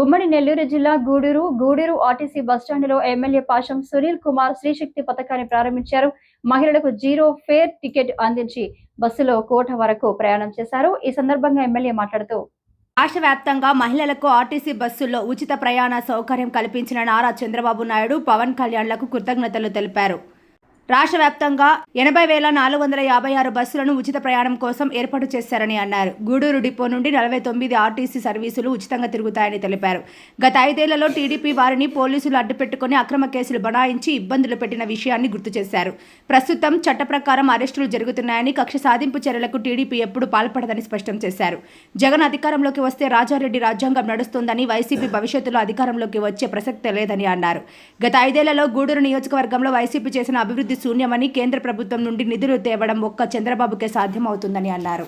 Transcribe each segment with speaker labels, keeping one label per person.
Speaker 1: ఉమ్మడి నెల్లూరు జిల్లా గూడూరు గూడూరు ఆర్టీసీ బస్టాండ్లో ఎమ్మెల్యే పాషం సునీల్ కుమార్ శ్రీశక్తి పథకాన్ని ప్రారంభించారు. మహిళలకు జీరో ఫేర్ టికెట్ అందించి బస్సులో కోట వరకు ప్రయాణం చేశారు. ఈ సందర్భంగా ఎమ్మెల్యే మాట్లాడుతూ
Speaker 2: రాష్ట్ర వ్యాప్తంగా మహిళలకు ఆర్టీసీ బస్సుల్లో ఉచిత ప్రయాణ సౌకర్యం కల్పించిన నారా చంద్రబాబు నాయుడు పవన్ కళ్యాణ్లకు కృతజ్ఞతలు తెలిపారు. రాష్ట్ర వ్యాప్తంగా ఎనభై వేల నాలుగు వందల యాభై ఆరు బస్సులను ఉచిత ప్రయాణం కోసం ఏర్పాటు చేశారని అన్నారు. గూడూరు డిపో నుండి నలభై తొమ్మిది ఆర్టీసీ సర్వీసులు ఉచితంగా తిరుగుతాయని తెలిపారు. గత ఐదేళ్ళలో టీడీపీ వారిని పోలీసులు అడ్డుపెట్టుకుని అక్రమ కేసులు బనాయించి ఇబ్బందులు పెట్టిన విషయాన్ని గుర్తు చేశారు. ప్రస్తుతం చట్ట ప్రకారం అరెస్టులు జరుగుతున్నాయని కక్ష సాధింపు చర్యలకు టీడీపీ ఎప్పుడు పాల్పడదని స్పష్టం చేశారు. జగన్ అధికారంలోకి వస్తే రాజారెడ్డి రాజ్యాంగం నడుస్తుందని వైసీపీ భవిష్యత్తులో అధికారంలోకి వచ్చే ప్రసక్తే లేదని అన్నారు. గత ఐదేళ్ళలో గూడూరు నియోజకవర్గంలో వైసీపీ చేసిన అభివృద్ధి శూన్యమని కేంద్ర ప్రభుత్వం నుండి నిధులు తేవడం ఒక్క చంద్రబాబుకే సాధ్యమవుతుందని అన్నారు.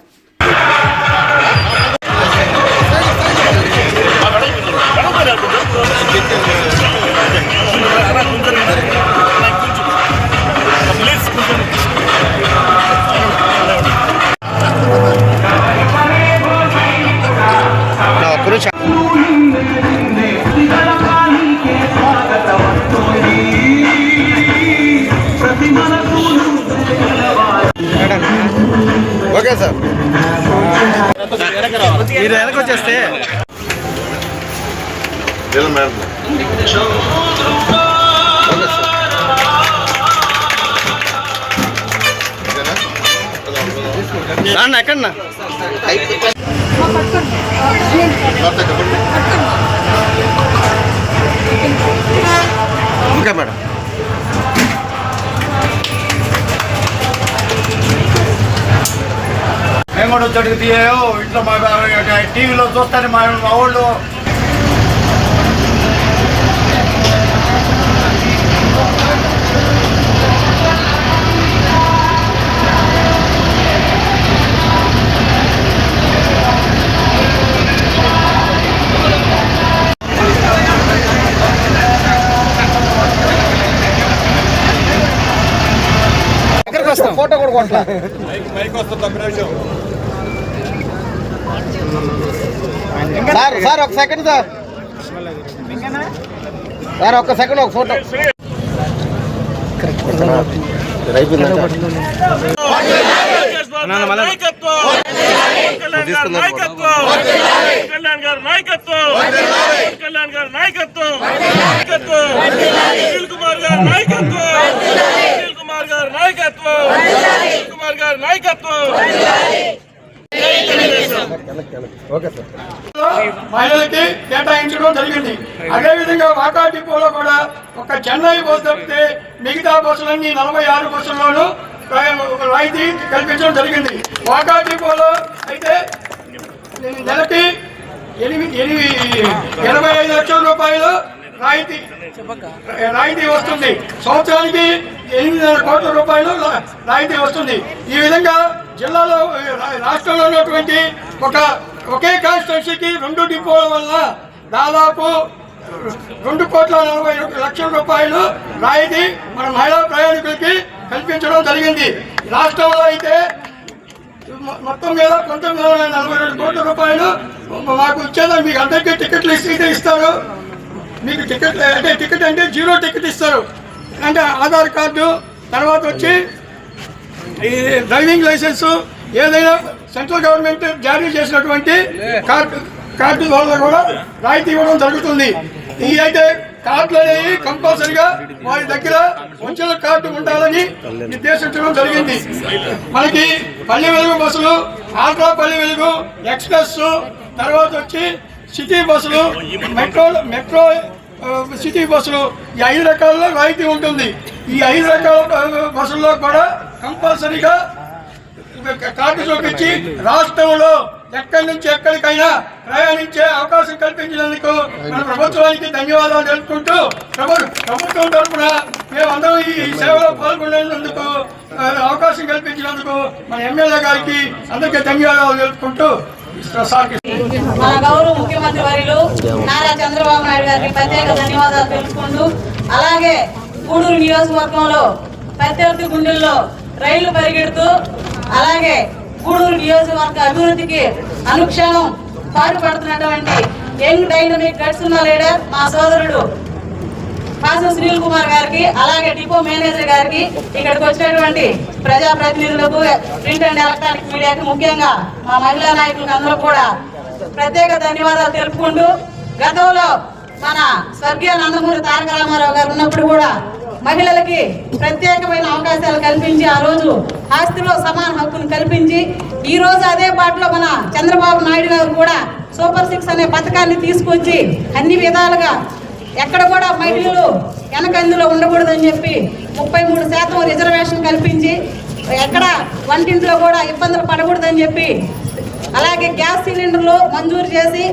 Speaker 3: మేము కూడా వచ్చాడు తీయో ఇంట్లో మా టీవీలో చూస్తాను మా మా వాళ్ళు
Speaker 4: ఫోటో కూడా కొట్లా సార్ సార్ ఒక సెకండ్ సార్. సార్ ఒక్క సెకండ్ ఒక ఫోటో
Speaker 5: కళ్యాణ్ గారి నాయకత్వం కళ్యాణ్ గారి నాయకత్వం నాయకత్వం సునీల్ కుమార్ గారు నాయకత్వం సునీల్ కుమార్ గారు నాయకత్వం సునీల్ కుమార్ నాయకత్వం.
Speaker 3: మహిళలకి కేటాయించడం జరిగింది. అదేవిధంగా వాకా డిపోలో కూడా ఒక చెన్నై బస్సు తప్పితే మిగతా బస్సులన్నీ నలభై ఆరు బస్సుల్లోనూ రాయితీ కల్పించడం జరిగింది. వాకా డిపోలో అయితే నెలకి ఎనిమిది ఎనిమిది ఎనభై ఐదు లక్షల రూపాయలు రాయితీ రాయితీ వస్తుంది. సంవత్సరానికి ఎనిమిదిన్నర కోట్ల రూపాయలు రాయితీ వస్తుంది. ఈ విధంగా జిల్లాలో రా- రాష్ట్రంలో ఉన్నటువంటి ఒక ఒకే కాన్స్టిట్యున్సీకి రెండు డిపోల వల్ల దాదాపు రెండు కోట్ల నలభై లక్షల రూపాయలు రాయితీ మన మహిళా ప్రయాణికులకి కల్పించడం జరిగింది. రాష్ట్రంలో అయితే మొత్తం మీద పంతొమ్మిది వందల నలభై రెండు కోట్ల రూపాయలు మాకు ఇచ్చేదా మీకు అందరికీ టికెట్లు ఇస్తే ఇస్తారు. మీకు టికెట్ అంటే టికెట్ అంటే జీరో టికెట్ ఇస్తారు. అంటే ఆధార్ కార్డు తర్వాత వచ్చి డ్రైవింగ్ లైసెన్స్ ఏదైనా సెంట్రల్ గవర్నమెంట్ జారీ చేసినటువంటి కార్డు కార్డు వల్ల కూడా రాయితీ ఇవ్వడం జరుగుతుంది. ఈ అయితే కార్డులు అనేవి కంపల్సరిగా వారి దగ్గర వంచల కార్డు ఉండాలని నిర్దేశించడం జరిగింది. మనకి పల్లె వెలుగు బస్సులు ఆల్ట్రా పల్లె వెలుగు ఎక్స్ప్రెస్ తర్వాత వచ్చి సిటీ బస్సులు మెట్రో మెట్రో సిటీ బస్సులు ఈ ఐదు రకాలలో రాయితీ ఉంటుంది. ఈ ఐదు రకాల బస్సుల్లో కూడా కంపల్సరీగా కార్డు చూపించి రాష్ట్రంలో ఎక్కడి నుంచి ఎక్కడికైనా ప్రయాణించే అవకాశం కల్పించినందుకు మన ప్రభుత్వానికి ధన్యవాదాలు తెలుపుకుంటూ ప్రభు ప్రభుత్వం తరఫున మేమందరం ఈ సేవలో పాల్గొనేందుకు అవకాశం కల్పించినందుకు మన ఎమ్మెల్యే గారికి అందరికీ ధన్యవాదాలు తెలుపుకుంటూ
Speaker 6: మన గౌరవ ముఖ్యమంత్రి వర్యులు నారా చంద్రబాబు నాయుడు గారికి ప్రత్యేక ధన్యవాదాలు తెలుసుకుంటూ అలాగే గూడూరు నియోజకవర్గంలో ప్రత్యర్థి గుండెల్లో రైళ్ళు పరిగెడుతూ అలాగే గూడూరు నియోజకవర్గ అభివృద్ధికి అనుక్షణం పాటుపడుతున్నటువంటి యంగ్ డైనమిక్ గడ్స్ ఉన్న లీడర్ మా సోదరుడు కాసు సునీల్ కుమార్ గారికి అలాగే డిపో మేనేజర్ గారికి ఇక్కడికి వచ్చినటువంటి ప్రజా ప్రతినిధులకు ప్రింట్ అండ్ ఎలక్ట్రానిక్ మీడియాకి ముఖ్యంగా మా మహిళా నాయకులకు అందరూ కూడా ప్రత్యేక ధన్యవాదాలు తెలుపుకుంటూ గతంలో మన స్వర్గీయ నందమూరి తారక రామారావు గారు ఉన్నప్పుడు కూడా మహిళలకి ప్రత్యేకమైన అవకాశాలు కల్పించి ఆ రోజు ఆస్తిలో సమాన హక్కును కల్పించి ఈ రోజు అదే బాటలో మన చంద్రబాబు నాయుడు గారు కూడా సూపర్ సిక్స్ అనే పథకాన్ని తీసుకొచ్చి అన్ని విధాలుగా ఎక్కడ కూడా మహిళలు వెనకందులో ఉండకూడదని చెప్పి ముప్పై మూడు శాతం రిజర్వేషన్ కల్పించి ఎక్కడ వంటింట్లో కూడా ఇబ్బందులు పడకూడదని చెప్పి అలాగే గ్యాస్ సిలిండర్లు మంజూరు చేసి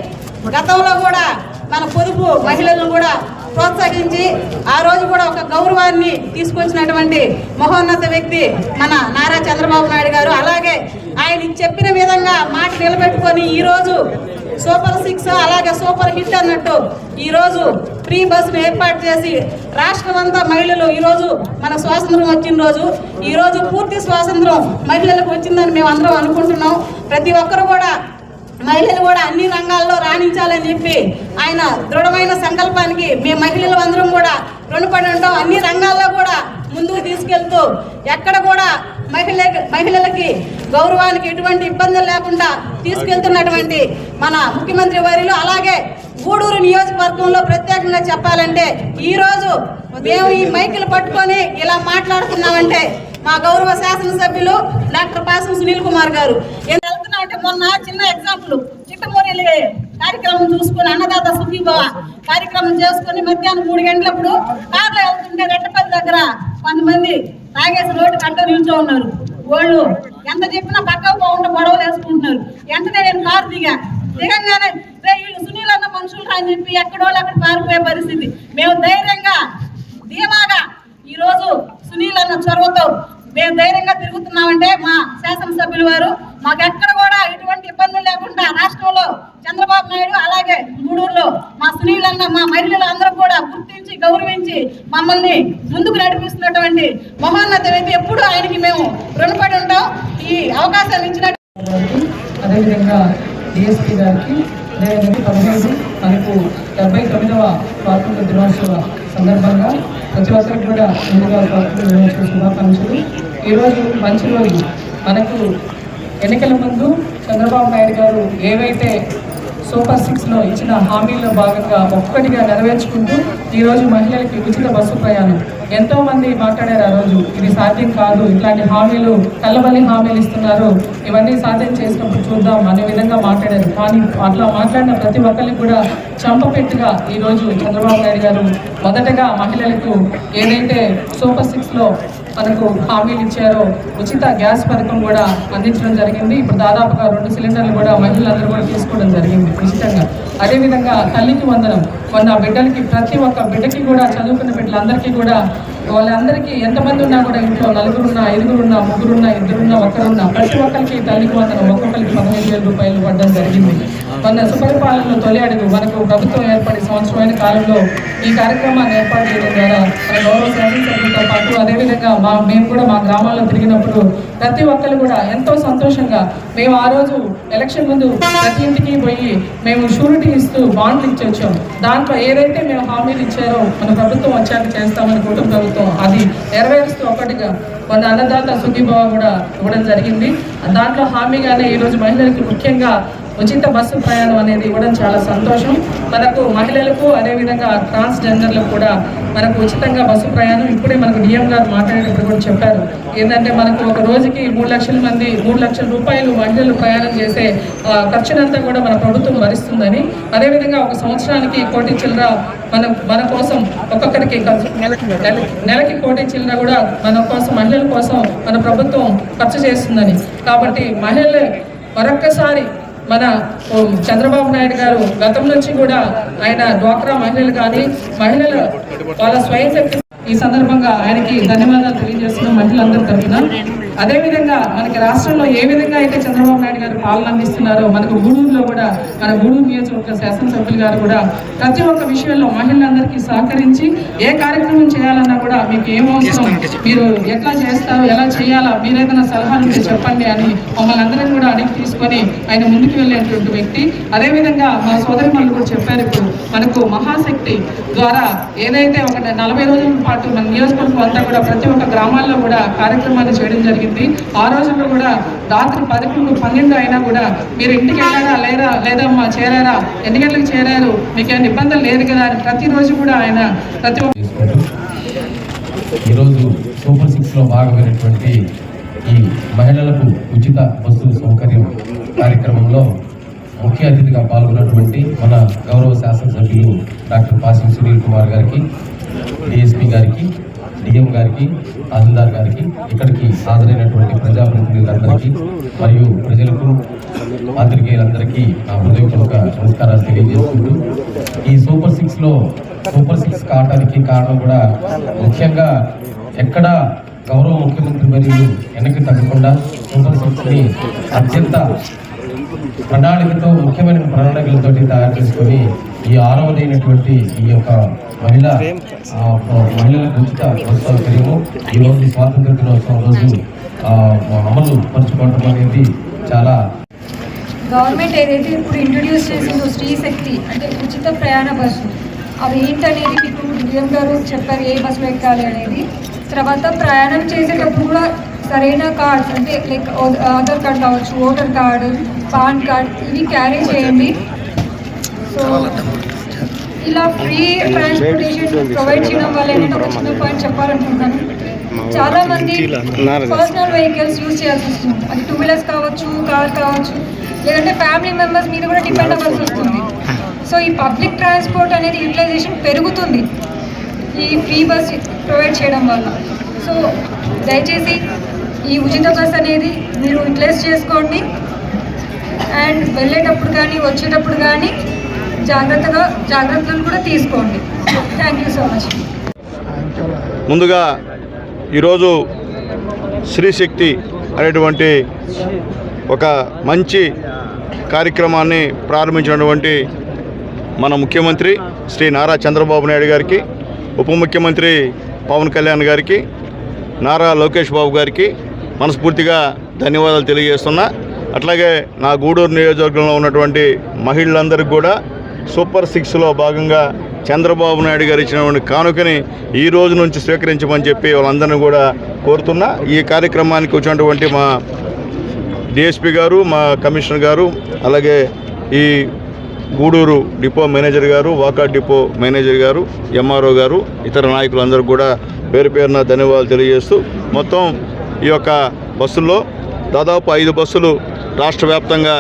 Speaker 6: గతంలో కూడా మన పొదుపు మహిళలను కూడా ప్రోత్సహించి ఆ రోజు కూడా ఒక గౌరవాన్ని తీసుకొచ్చినటువంటి మహోన్నత వ్యక్తి మన నారా చంద్రబాబు నాయుడు గారు. అలాగే ఆయన చెప్పిన విధంగా మాట నిలబెట్టుకొని ఈరోజు సూపర్ సిక్స్ అలాగే సూపర్ హిట్ అన్నట్టు ఈరోజు ఫ్రీ బస్సును ఏర్పాటు చేసి రాష్ట్రం అంతా మహిళలు ఈరోజు మన స్వాతంత్రం వచ్చిన రోజు ఈరోజు పూర్తి స్వాతంత్రం మహిళలకు వచ్చిందని మేము అందరం అనుకుంటున్నాం. ప్రతి ఒక్కరు కూడా మహిళలు కూడా అన్ని రంగాల్లో రాణించాలని చెప్పి ఆయన దృఢమైన సంకల్పానికి మేము మహిళలు అందరం కూడా రుణపడి ఉంటాం. అన్ని రంగాల్లో కూడా ముందుకు తీసుకెళ్తూ ఎక్కడ కూడా మహిళ మహిళలకి గౌరవానికి ఎటువంటి ఇబ్బందులు లేకుండా తీసుకెళ్తున్నటువంటి మన ముఖ్యమంత్రి వారిలో అలాగే గూడూరు నియోజకవర్గంలో ప్రత్యేకంగా చెప్పాలంటే ఈరోజు మేము ఈ మైకులు పట్టుకొని ఇలా మాట్లాడుతున్నామంటే మా గౌరవ శాసనసభ్యులు డాక్టర్ పాసం సునీల్ కుమార్ గారు. వెళ్తున్నా వెళ్తున్నామంటే మొన్న చిన్న ఎగ్జాంపుల్ చిట్టమూరి కార్యక్రమం చూసుకుని అన్నదాత సుఖీభవ కార్యక్రమం చేసుకుని మధ్యాహ్నం మూడు గంటలప్పుడు కార్లో వెళ్తుంటే రెట్టపల్లి దగ్గర కొంతమంది తాగేసి రోడ్డు కంట నిల్చో ఉన్నారు. వాళ్ళు ఎంత చెప్పినా పక్కకు పోకుండా గొడవలు వేసుకుంటున్నారు. ఎంతనే నేను కారు దిగా. దిగంగానే వీళ్ళు సునీల్ అన్న మనుషులు అని చెప్పి ఎక్కడోళ్ళు అక్కడ పారిపోయే పరిస్థితి. మేము ధైర్యంగా ధీమాగా ఈరోజు సునీల్ అన్న చొరవతో మేము ధైర్యంగా తిరుగుతున్నామంటే మా శాసనసభ్యుల వారు మాకెక్కడ కూడా ఎటువంటి ఇబ్బందులు లేకుండా రాష్ట్రంలో చంద్రబాబు నాయుడు అలాగే గూడూరులో మా స్త్రీలన్న మా మహిళలు అందరూ కూడా గుర్తించి గౌరవించి మమ్మల్ని ముందుకు నడిపిస్తున్నటువంటి మహోన్నత అయితే ఎప్పుడు ఆయనకి మేము రుణపడి ఉంటాం. ఈ అవకాశాలు ఇచ్చినట్టు
Speaker 7: అదేవిధంగా డిఎస్పీ గారికి అదేవిధంగా పదిహేను మనకు డెబ్బై తొమ్మిదవ స్వాతంత్ర దినోత్సవ సందర్భంగా ప్రతి ఒక్కరికి కూడా ముందుగా స్వాతంత్ర దినోత్సవ శుభాకాంక్షలు. ఈరోజు మంచి రోజు మనకు ఎన్నికల ముందు చంద్రబాబు నాయుడు గారు ఏవైతే సూపర్ సిక్స్లో ఇచ్చిన హామీల్లో భాగంగా ఒక్కటిగా నెరవేర్చుకుంటూ ఈరోజు మహిళలకి ఉచిత బస్సు ప్రయాణం. ఎంతోమంది మాట్లాడారు ఆ రోజు ఇది సాధ్యం కాదు ఇట్లాంటి హామీలు కళ్ళబల్లి హామీలు ఇస్తున్నారు ఇవన్నీ సాధ్యం చేసినప్పుడు చూద్దాం అనే విధంగా మాట్లాడారు. కానీ అట్లా మాట్లాడిన ప్రతి ఒక్కరికి కూడా చంపపెట్టుగా ఈరోజు చంద్రబాబు నాయుడు గారు మొదటగా మహిళలకు ఏదైతే సూపర్ సిక్స్లో మనకు హామీలు ఇచ్చారో ఉచిత గ్యాస్ పథకం కూడా అందించడం జరిగింది. ఇప్పుడు దాదాపుగా రెండు సిలిండర్లు కూడా మహిళలందరూ కూడా తీసుకోవడం జరిగింది ఉచితంగా. అదేవిధంగా తల్లికి వందనం. మొన్న బిడ్డలకి ప్రతి ఒక్క బిడ్డకి కూడా చదువుకున్న బిడ్డలందరికీ కూడా వాళ్ళందరికీ ఎంతమంది ఉన్నా కూడా ఇంట్లో నలుగురున్నా ఐదుగురున్నా ముగ్గురున్నా ఇద్దరున్నా ఒక్కరున్నా ప్రతి ఒక్కరికి తల్లికి వందనం ఒక్కొక్కరికి పదహైదు వేల రూపాయలు పడడం జరిగింది. మొన్న సుపరిపాలనలో తొలి అడుగు మనకు ప్రభుత్వం ఏర్పడి సంవత్సరమైన కాలంలో ఈ కార్యక్రమాన్ని ఏర్పాటు చేయడం ద్వారా మన గౌరవ శాసనసభ్యులతో పాటు అదేవిధంగా మా మేము కూడా మా గ్రామాల్లో తిరిగినప్పుడు ప్రతి ఒక్కరు కూడా ఎంతో సంతోషంగా మేము ఆ రోజు ఎలక్షన్ ముందు ప్రతి ఇంటికి పోయి మేము షూరిటీ ఇస్తూ బాండ్లు ఇచ్చి వచ్చాం దాంట్లో ఏదైతే మేము హామీలు ఇచ్చారో మన ప్రభుత్వం వచ్చాక చేస్తామని కుటుంబ ప్రభుత్వం అది నెరవేరుస్తూ ఒకటిగా మన అన్నదాత సుఖీభావ కూడా ఇవ్వడం జరిగింది. దాంట్లో హామీగానే ఈరోజు మహిళలకు ముఖ్యంగా ఉచిత బస్సు ప్రయాణం అనేది ఇవ్వడం చాలా సంతోషం. మనకు మహిళలకు అదేవిధంగా ట్రాన్స్జెండర్లకు కూడా మనకు ఉచితంగా బస్సు ప్రయాణం. ఇప్పుడే మనకు డిఎం గారు మాట్లాడేటప్పుడు కూడా చెప్పారు. ఏంటంటే మనకు ఒక రోజుకి మూడు లక్షల మంది మూడు లక్షల రూపాయలు మహిళలు ప్రయాణం చేసే ఖర్చునంతా కూడా మన ప్రభుత్వం భరిస్తుందని. అదేవిధంగా ఒక సంవత్సరానికి కోటి చిల్లర మన మన కోసం ఒక్కొక్కరికి నెలకి కోటి చిల్లర కూడా మన కోసం మహిళల కోసం మన ప్రభుత్వం ఖర్చు చేస్తుందని. కాబట్టి మహిళలు మరొక్కసారి మన చంద్రబాబు నాయుడు గారు గతం నుంచి కూడా ఆయన డ్వాక్రా మహిళలు కానీ మహిళలు వాళ్ళ స్వయం శక్తి ఈ సందర్భంగా ఆయనకి ధన్యవాదాలు తెలియజేస్తున్నాం మహిళలందరి తరఫున అదేవిధంగా మనకి రాష్ట్రంలో ఏ విధంగా అయితే చంద్రబాబు నాయుడు గారు పాలన అందిస్తున్నారో మనకు గూడూరులో కూడా మన గూడూరు నియోజకవర్గ శాసనసభ్యులు గారు కూడా ప్రతి ఒక్క విషయంలో మహిళలందరికీ సహకరించి ఏ కార్యక్రమం చేయాలన్నా మీకు ఏం అవసరం? మీరు ఎట్లా చేస్తారు? ఎలా చేయాలా? మీరు ఏదైనా సలహాలు ఉంటే చెప్పండి అని మమ్మల్ని అందరం కూడా అడిగి తీసుకొని ఆయన ముందుకు వెళ్ళేటువంటి వ్యక్తి. అదేవిధంగా మా సోదరి మనులు కూడా చెప్పారు ఇప్పుడు మనకు మహాశక్తి ద్వారా ఏదైతే ఒక నలభై రోజుల పాటు మన నియోజకవర్గం అంతా కూడా ప్రతి ఒక్క గ్రామాల్లో కూడా కార్యక్రమాన్ని చేయడం జరిగింది. ఆ రోజుల్లో కూడా రాత్రి పదకొండు పన్నెండు అయినా కూడా మీరు ఇంటికి వెళ్ళారా లేరా లేదమ్మా చేరారా ఎన్ని గంటలకు చేరారు మీకు ఏమైనా ఇబ్బందులు లేదు కదా అని ప్రతిరోజు కూడా ఆయన ప్రతి ఒక్క
Speaker 8: ఈరోజు సూపర్ సిక్స్లో భాగమైనటువంటి ఈ మహిళలకు ఉచిత బస్సు సౌకర్యం కార్యక్రమంలో ముఖ్య అతిథిగా పాల్గొన్నటువంటి మన గౌరవ శాసనసభ్యులు డాక్టర్ పాసిం సునీల్ కుమార్ గారికి డిఎస్పి గారికి డిఎం గారికి తహసీల్దార్ గారికి ఇక్కడికి హాజరైనటువంటి ప్రజాప్రతినిధులందరికీ మరియు ప్రజలకు పాత్రికేయులందరికీ నా హృదయపూర్వక నమస్కారాలు తెలియజేసుకుంటూ ఈ సూపర్ సిక్స్లో సూపర్ సిక్స్ కావడానికి కారణం కూడా ముఖ్యంగా ఎక్కడ గౌరవ ముఖ్యమంత్రి మరియు వెనక్కి తగ్గకుండా సూపర్ సిక్స్ అత్యంత ప్రణాళికతో ముఖ్యమైన ప్రణాళికలతో తయారు చేసుకొని ఈ ఆరవదైనటువంటి ఈ యొక్క మహిళ మహిళల మహిళలకు ఉచిత బస్సు సౌకర్యము ఈ స్వాతంత్ర దినోత్సవం రోజు అమలు పరచుకోవడం అనేది చాలా
Speaker 9: గవర్నమెంట్ ఏదైతే ఇప్పుడు ఇంట్రొడ్యూస్ చేసిందో స్త్రీ శక్తి అంటే ఉచిత ప్రయాణ బస్సు అది ఏంటనేది మీకు డిఎం గారు చెప్పారు ఏ బస్సులో ఎక్కాలి అనేది. తర్వాత ప్రయాణం చేసేటప్పుడు కూడా సరైన కార్డ్స్ అంటే లైక్ ఆధార్ కార్డ్ కావచ్చు ఓటర్ కార్డు పాన్ కార్డ్ ఇవి క్యారీ చేయండి. సో ఇలా ఫ్రీ ట్రాన్స్పోర్టేషన్ ప్రొవైడ్ చేయడం వల్ల ఏంటంటే ఒక చిన్న పాయింట్ చెప్పాలనుకుంటాను చాలా మంది పర్సనల్ వెహికల్స్ యూజ్ చేయాల్సి వస్తుంది. అది టూ వీలర్స్ కావచ్చు కార్ కావచ్చు లేదంటే ఫ్యామిలీ మెంబర్స్ మీద కూడా డిపెండ్ అవ్వాల్సి వస్తుంది. సో ఈ పబ్లిక్ ట్రాన్స్పోర్ట్ అనేది యూటిలైజేషన్ పెరుగుతుంది. ఈ ఫ్రీ బస్ ప్రొవైడ్ చేయడం వల్ల. సో దయచేసి ఈ ఉచిత బస్ అనేది మీరు యూటిలైజ్ చేసుకోండి. అండ్ వెళ్ళేటప్పుడు కానీ వచ్చేటప్పుడు కానీ జాగ్రత్తగా జాగ్రత్తలు కూడా తీసుకోండి. థ్యాంక్ యూ సో మచ్
Speaker 10: ముందుగా ఈరోజు శ్రీశక్తి అనేటువంటి ఒక మంచి కార్యక్రమాన్ని ప్రారంభించినటువంటి మన ముఖ్యమంత్రి శ్రీ నారా చంద్రబాబు నాయుడు గారికి ఉప ముఖ్యమంత్రి పవన్ కళ్యాణ్ గారికి నారా లోకేష్ బాబు గారికి మనస్ఫూర్తిగా ధన్యవాదాలు తెలియజేస్తున్నా. అట్లాగే నా గూడూరు నియోజకవర్గంలో ఉన్నటువంటి మహిళలందరికీ కూడా సూపర్ సిక్స్లో భాగంగా చంద్రబాబు నాయుడు గారు ఇచ్చినటువంటి కానుకని ఈ రోజు నుంచి స్వీకరించమని చెప్పి వాళ్ళందరినీ కూడా కోరుతున్నా. ఈ కార్యక్రమానికి వచ్చినటువంటి మా డిఎస్పి గారు మా కమిషనర్ గారు అలాగే ఈ గూడూరు డిపో మేనేజర్ గారు వాకా డిపో మేనేజర్ గారు ఎంఆర్ఓ గారు ఇతర నాయకులందరూ కూడా పేరు పేరున ధన్యవాదాలు తెలియజేస్తూ మొత్తం ఈ యొక్క బస్సుల్లో దాదాపు ఐదు బస్సులు రాష్ట్ర వ్యాప్తంగా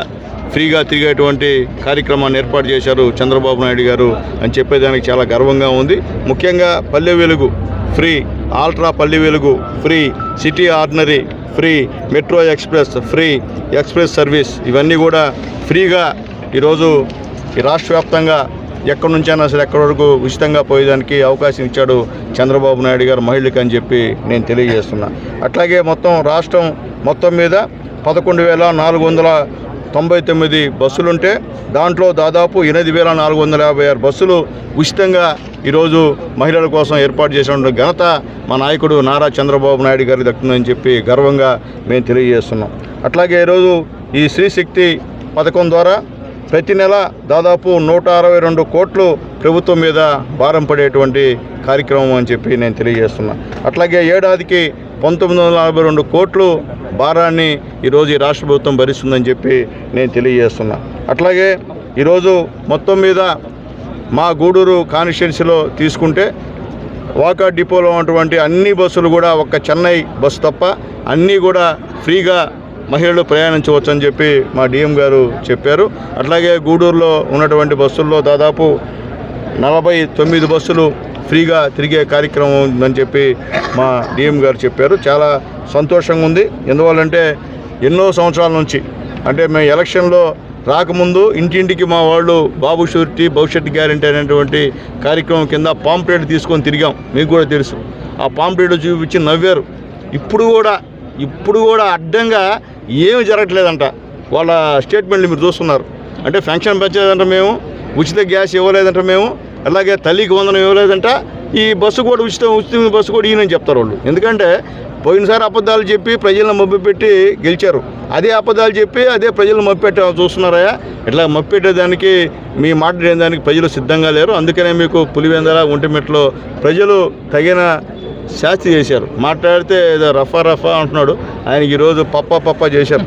Speaker 10: ఫ్రీగా తిరిగేటువంటి కార్యక్రమాన్ని ఏర్పాటు చేశారు చంద్రబాబు నాయుడు గారు అని చెప్పేదానికి చాలా గర్వంగా ఉంది. ముఖ్యంగా Palle Velugu free ultra Palle Velugu free city ordinary free metro express free express service ఇవన్నీ కూడా ఫ్రీగా ఈరోజు ఈ రాష్ట్ర వ్యాప్తంగా ఎక్కడి నుంచైనా సరే ఎక్కడి వరకు ఉచితంగా పోయేదానికి అవకాశం ఇచ్చాడు చంద్రబాబు నాయుడు గారు మహిళకి అని చెప్పి నేను తెలియజేస్తున్నా. అట్లాగే మొత్తం రాష్ట్రం మొత్తం మీద పదకొండు వేల నాలుగు వందల తొంభై తొమ్మిది బస్సులుంటే దాంట్లో దాదాపు ఎనిమిది వేల నాలుగు వందల యాభై ఆరు బస్సులు ఉచితంగా ఈరోజు మహిళల కోసం ఏర్పాటు చేసిన ఘనత మా నాయకుడు నారా చంద్రబాబు నాయుడు గారికి దక్కుతుందని చెప్పి గర్వంగా మేము తెలియజేస్తున్నాం. అట్లాగే ఈరోజు ఈ శ్రీశక్తి పథకం ద్వారా ప్రతి నెల దాదాపు నూట అరవై రెండు కోట్లు ప్రభుత్వం మీద భారం పడేటువంటి కార్యక్రమం అని చెప్పి నేను తెలియజేస్తున్నా. అట్లాగే ఏడాదికి పంతొమ్మిది వందల నలభై రెండు కోట్లు భారాన్ని ఈరోజు ఈ రాష్ట్ర ప్రభుత్వం భరిస్తుందని చెప్పి నేను తెలియజేస్తున్నా. అట్లాగే ఈరోజు మొత్తం మీద మా గూడూరు కాన్స్టిట్యున్సీలో తీసుకుంటే వాకా డిపోలో ఉన్నటువంటి అన్ని బస్సులు కూడా ఒక్క చెన్నై బస్సు తప్ప అన్నీ కూడా ఫ్రీగా మహిళలు ప్రయాణించవచ్చు అని చెప్పి మా డిఎం గారు చెప్పారు. అట్లాగే గూడూరులో ఉన్నటువంటి బస్సుల్లో దాదాపు నలభై తొమ్మిది బస్సులు ఫ్రీగా తిరిగే కార్యక్రమం ఉందని చెప్పి మా డిఎం గారు చెప్పారు. చాలా సంతోషంగా ఉంది. ఎందువల్లంటే ఎన్నో సంవత్సరాల నుంచి అంటే మేము ఎలక్షన్లో రాకముందు ఇంటింటికి మా వాళ్ళు బాబు షూరిటీ భవిష్యత్ గ్యారంటీ అనేటువంటి కార్యక్రమం కింద పాంప్లెట్ తీసుకొని తిరిగాం. మీకు కూడా తెలుసు. ఆ పాంప్లెట్ చూపించి నవ్వారు. ఇప్పుడు కూడా ఇప్పుడు కూడా అడ్డంగా ఏమి జరగట్లేదంట. వాళ్ళ స్టేట్మెంట్లు మీరు చూస్తున్నారు. అంటే ఫంక్షన్ పెంచలేదంట మేము ఉచిత గ్యాస్ ఇవ్వలేదంట మేము అలాగే తల్లికి వందనం ఇవ్వలేదంట. ఈ బస్సు కూడా ఉచితం ఉచిత బస్సు కూడా ఈయనని చెప్తారు వాళ్ళు. ఎందుకంటే పోయినసారి అబద్ధాలు చెప్పి ప్రజలను మభ్యపెట్టి గెలిచారు. అదే అబద్ధాలు చెప్పి అదే ప్రజలను మప్పెట్ట చూస్తున్నారా? ఇట్లా మభ్యపెట్టేదానికి మీ మాట్లాడేదానికి ప్రజలు సిద్ధంగా లేరు. అందుకనే మీకు పులివెందల ఒంటిమెట్లో ప్రజలు తగిన శాస్తి చేశారు. మాట్లాడితే ఏదో రఫా రఫా అంటున్నాడు. ఆయనకి ఈరోజు పప్ప పప్ప చేశారు.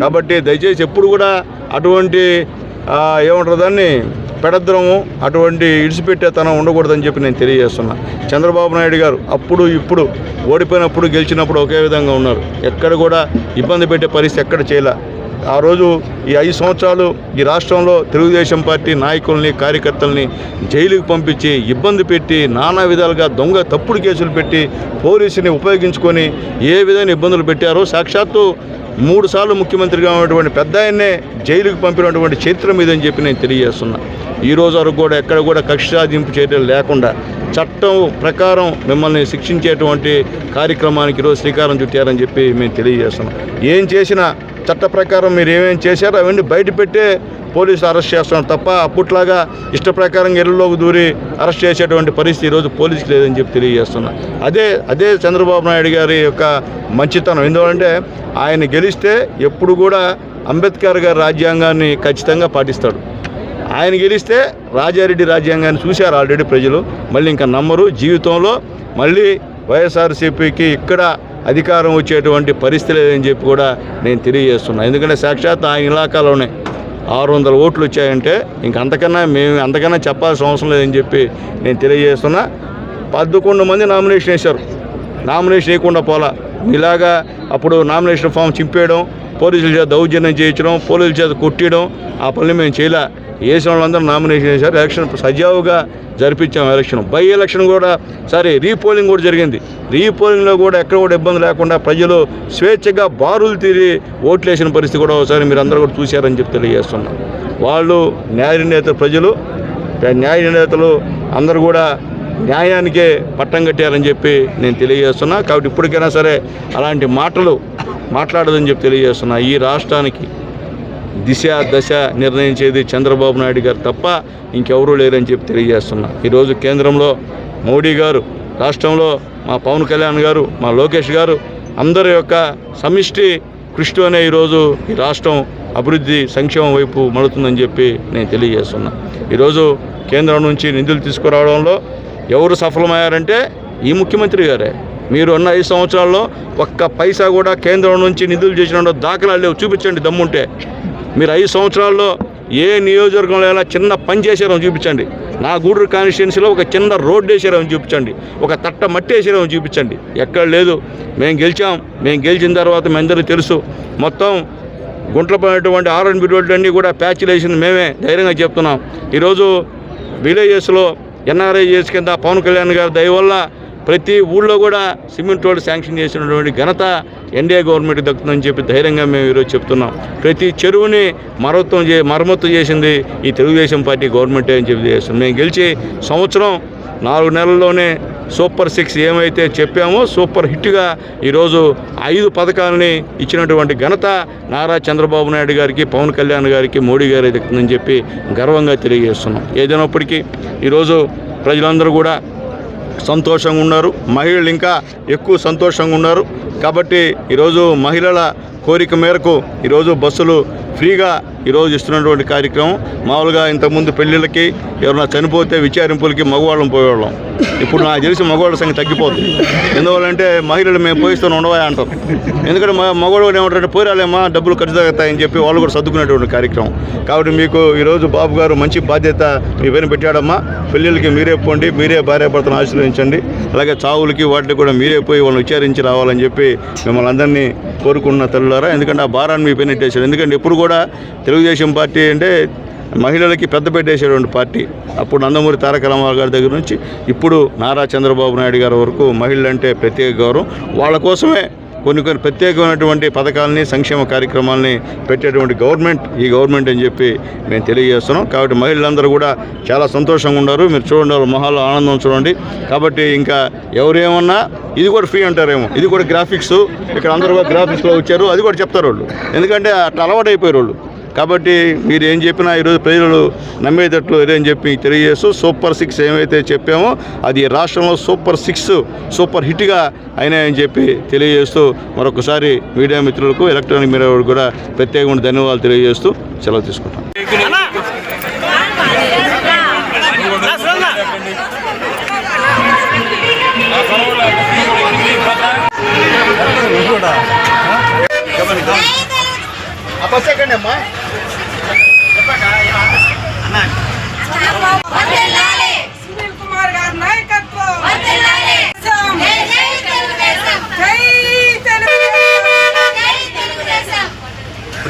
Speaker 10: కాబట్టి దయచేసి ఎప్పుడు కూడా అటువంటి ఆ, ఏమంటారు దాన్ని పెడద్రము అటువంటి ఇడిచిపెట్టేతనం ఉండకూడదని చెప్పి నేను తెలియజేస్తున్నా. చంద్రబాబు నాయుడు గారు అప్పుడు ఇప్పుడు ఓడిపోయినప్పుడు గెలిచినప్పుడు ఒకే విధంగా ఉన్నారు. ఎక్కడ కూడా ఇబ్బంది పెట్టే పరిస్థితి ఎక్కడ చేయలే. ఆ రోజు ఈ ఐదు సంవత్సరాలు ఈ రాష్ట్రంలో తెలుగుదేశం పార్టీ నాయకుల్ని కార్యకర్తల్ని జైలుకి పంపించి ఇబ్బంది పెట్టి నానా విధాలుగా దొంగ తప్పుడు కేసులు పెట్టి పోలీసుని ఉపయోగించుకొని ఏ విధమైన ఇబ్బందులు పెట్టారో సాక్షాత్తు మూడు సార్లు ముఖ్యమంత్రిగా ఉన్నటువంటి పెద్ద ఆయన్నే జైలుకి పంపినటువంటి చరిత్ర మీదని చెప్పి నేను తెలియజేస్తున్నా. ఈ రోజు వరకు కూడా ఎక్కడ కూడా కక్ష సాధింపు చర్యలు లేకుండా చట్టం ప్రకారం మిమ్మల్ని శిక్షించేటువంటి కార్యక్రమానికి ఈరోజు శ్రీకారం చుట్టారని చెప్పి మేము తెలియజేస్తున్నాం. ఏం చేసినా చట్ట ప్రకారం మీరు ఏమేమి చేశారో అవన్నీ బయట పెట్టే పోలీసులు అరెస్ట్ చేస్తున్నారు తప్ప అప్పట్లాగా ఇష్ట ప్రకారం ఇళ్ళలోకి దూరి అరెస్ట్ చేసేటువంటి పరిస్థితి ఈరోజు పోలీసుకి లేదని చెప్పి తెలియజేస్తున్నా. అదే అదే చంద్రబాబు నాయుడు గారి యొక్క మంచితనం. ఎందుకంటే ఆయన గెలిస్తే ఎప్పుడు కూడా అంబేద్కర్ గారి రాజ్యాంగాన్ని ఖచ్చితంగా పాటిస్తాడు. ఆయన గెలిస్తే రాజారెడ్డి రాజ్యాంగాన్ని చూశారు ఆల్రెడీ ప్రజలు. మళ్ళీ ఇంకా నమ్మరు జీవితంలో. మళ్ళీ వైఎస్ఆర్సీపీకి ఇక్కడ అధికారం వచ్చేటువంటి పరిస్థితి లేదని చెప్పి కూడా నేను తెలియజేస్తున్నాను ఎందుకంటే సాక్షాత్ ఆ ఇలాకాలోనే ఆరు వందల ఓట్లు వచ్చాయంటే ఇంక అంతకన్నా మేము అంతకన్నా చెప్పాల్సిన అవసరం లేదని చెప్పి నేను తెలియజేస్తున్నా. పదకొండు మంది నామినేషన్ వేశారు. నామినేషన్ వేయకుండా పోలా. ఇలాగా అప్పుడు నామినేషన్ ఫామ్ చింపేయడం పోలీసుల చేత దౌర్జన్యం చేయించడం పోలీసుల చేత కొట్టడం ఆ పనులు మేము చేయలే. వేసిన వాళ్ళందరూ నామినేషన్ వేశారు. ఎలక్షన్ సజావుగా జరిపించాం ఎలక్షన్. బై ఎలక్షన్ కూడా సరే రీపోలింగ్ కూడా జరిగింది. రీపోలింగ్లో కూడా ఎక్కడ కూడా ఇబ్బంది లేకుండా ప్రజలు స్వేచ్ఛగా బారులు తీరి ఓట్లు వేసిన పరిస్థితి కూడా ఒకసారి మీరు అందరూ కూడా చూశారని చెప్పి తెలియజేస్తున్నాం. వాళ్ళు న్యాయ నేత ప్రజలు న్యాయ నేతలు అందరూ కూడా న్యాయానికే పట్టం కట్టారని చెప్పి నేను తెలియజేస్తున్నా. కాబట్టి ఇప్పటికైనా సరే అలాంటి మాటలు మాట్లాడదని చెప్పి తెలియజేస్తున్నా ఈ రాష్ట్రానికి. దిశ దశ నిర్ణయించేది చంద్రబాబు నాయుడు గారు తప్ప ఇంకెవరూ లేరని చెప్పి తెలియజేస్తున్నా. ఈరోజు కేంద్రంలో మోడీ గారు రాష్ట్రంలో మా పవన్ కళ్యాణ్ గారు మా లోకేష్ గారు అందరి యొక్క సమిష్టి కృషితోనే ఈరోజు ఈ రాష్ట్రం అభివృద్ధి సంక్షేమం వైపు మడుతుందని చెప్పి నేను తెలియజేస్తున్నా. ఈరోజు కేంద్రం నుంచి నిధులు తీసుకురావడంలో ఎవరు సఫలమయ్యారంటే ఈ ముఖ్యమంత్రి గారే. మీరు ఉన్న ఐదు సంవత్సరాల్లో ఒక్క పైసా కూడా కేంద్రం నుంచి నిధులు చేసిన దాఖలాలు లేవు. చూపించండి దమ్ముంటే. మీరు ఐదు సంవత్సరాల్లో ఏ నియోజకవర్గంలో ఎలా చిన్న పని చేశారో చూపించండి. నా గూడూరు కాన్స్టిట్యున్సీలో ఒక చిన్న రోడ్డు వేసారో చూపించండి. ఒక తట్ట మట్టి వేసారో చూపించండి. ఎక్కడ లేదు. మేము గెలిచాం. మేము గెలిచిన తర్వాత మీ అందరికీ తెలుసు. మొత్తం గుంటలు పడినటువంటి ఆర్ఎన్బి రోడ్లు కూడా ప్యాచ్లు వేసింది మేమే. ధైర్యంగా చెప్తున్నాం. ఈరోజు విలేజెస్లో ఎన్ఆర్ఐజెస్ కింద పవన్ కళ్యాణ్ గారి దయ వల్ల ప్రతి ఊళ్ళో కూడా సిమెంట్ రోడ్డు శాంక్షన్ చేసినటువంటి ఘనత ఎన్డీఏ గవర్నమెంట్ దక్కుతుందని చెప్పి ధైర్యంగా మేము ఈరోజు చెప్తున్నాం. ప్రతి చెరువుని మరమత్వం చే మరమ్మత్తు చేసింది ఈ తెలుగుదేశం పార్టీ గవర్నమెంటే అని చెప్పి చేస్తున్నాం. మేము గెలిచి సంవత్సరం నాలుగు నెలల్లోనే సూపర్ సిక్స్ ఏమైతే చెప్పామో సూపర్ హిట్గా ఈరోజు ఐదు పథకాలని ఇచ్చినటువంటి ఘనత నారా చంద్రబాబు నాయుడు గారికి పవన్ కళ్యాణ్ గారికి మోడీ గారి దక్కుతుందని చెప్పి గర్వంగా తెలియజేస్తున్నాం. ఏదైనప్పటికీ ఈరోజు ప్రజలందరూ కూడా సంతోషంగా ఉన్నారు. మహిళలు ఇంకా ఎక్కువ సంతోషంగా ఉన్నారు. కాబట్టి ఈరోజు మహిళల కోరిక మేరకు ఈరోజు బస్సులు ఫ్రీగా ఈరోజు ఇస్తున్నటువంటి కార్యక్రమం మామూలుగా ఇంతకుముందు పెళ్ళిళ్ళకి ఎవరైనా చనిపోతే విచారింపులకి మగవాళ్ళం పోయేవాళ్ళం. ఇప్పుడు నాకు తెలిసి మగవాళ్ళ సంఖ్య తగ్గిపోతుంది. ఎందువల్లంటే మహిళలు మేము పోయిస్తూనే ఉండవా అంటారు. ఎందుకంటే మా మగవాళ్ళు ఏమంటారంటే పోరాలేమా డబ్బులు ఖర్చు తగ్గుతాయని చెప్పి వాళ్ళు కూడా సర్దుకునేటువంటి కార్యక్రమం. కాబట్టి మీకు ఈరోజు బాబు గారు మంచి బాధ్యత మీ పైన పెట్టాడమ్మా. పెళ్ళిళ్ళకి మీరే పోండి మీరే భార్యాభర్తను ఆశీర్వదించండి. అలాగే చావులకి వాటికి కూడా మీరే పోయి వాళ్ళని విచారించి రావాలని చెప్పి మిమ్మల్ని అందరినీ కోరుకున్న తల్లులారా. ఎందుకంటే ఆ భారాన్ని మీ పైన ఎందుకంటే ఎప్పుడు కూడా తెలుగుదేశం పార్టీ అంటే మహిళలకి పెద్ద పెట్టేసేటువంటి పార్టీ. అప్పుడు నందమూరి తారక రామారావు గారి దగ్గర నుంచి ఇప్పుడు నారా చంద్రబాబు నాయుడు గారి వరకు మహిళలంటే ప్రత్యేక గౌరవం. వాళ్ళ కోసమే కొన్ని కొన్ని ప్రత్యేకమైనటువంటి పథకాలని సంక్షేమ కార్యక్రమాలని పెట్టేటువంటి గవర్నమెంట్ ఈ గవర్నమెంట్ అని చెప్పి మేము తెలియజేస్తున్నాం. కాబట్టి మహిళలందరూ కూడా చాలా సంతోషంగా ఉన్నారు. మీరు చూడండి వాళ్ళ మొహాల్లో ఆనందం చూడండి. కాబట్టి ఇంకా ఎవరేమన్నా ఇది కూడా ఫ్రీ అంటారేమో. ఇది కూడా గ్రాఫిక్స్. ఇక్కడ అందరూ కూడా గ్రాఫిక్స్లో వచ్చారు. అది కూడా చెప్తారు వాళ్ళు. ఎందుకంటే అట్లా అలవాటు అయిపోయారు వాళ్ళు. కాబట్టి మీరు ఏం చెప్పినా ఈరోజు ప్రజలు నమ్మేటట్లు ఏదని చెప్పి తెలియజేస్తూ సూపర్ సిక్స్ ఏమైతే చెప్పామో అది రాష్ట్రంలో సూపర్ సిక్స్ సూపర్ హిట్గా అయినాయని చెప్పి తెలియజేస్తూ మరొకసారి మీడియా మిత్రులకు ఎలక్ట్రానిక్ మీడియా కూడా ప్రత్యేకమైన ధన్యవాదాలు తెలియజేస్తూ సెలవు తీసుకుంటాం. అమ్మా
Speaker 6: సునీల్ కుమార్ గారి నాయకత్వం జై తెలుగుదేశం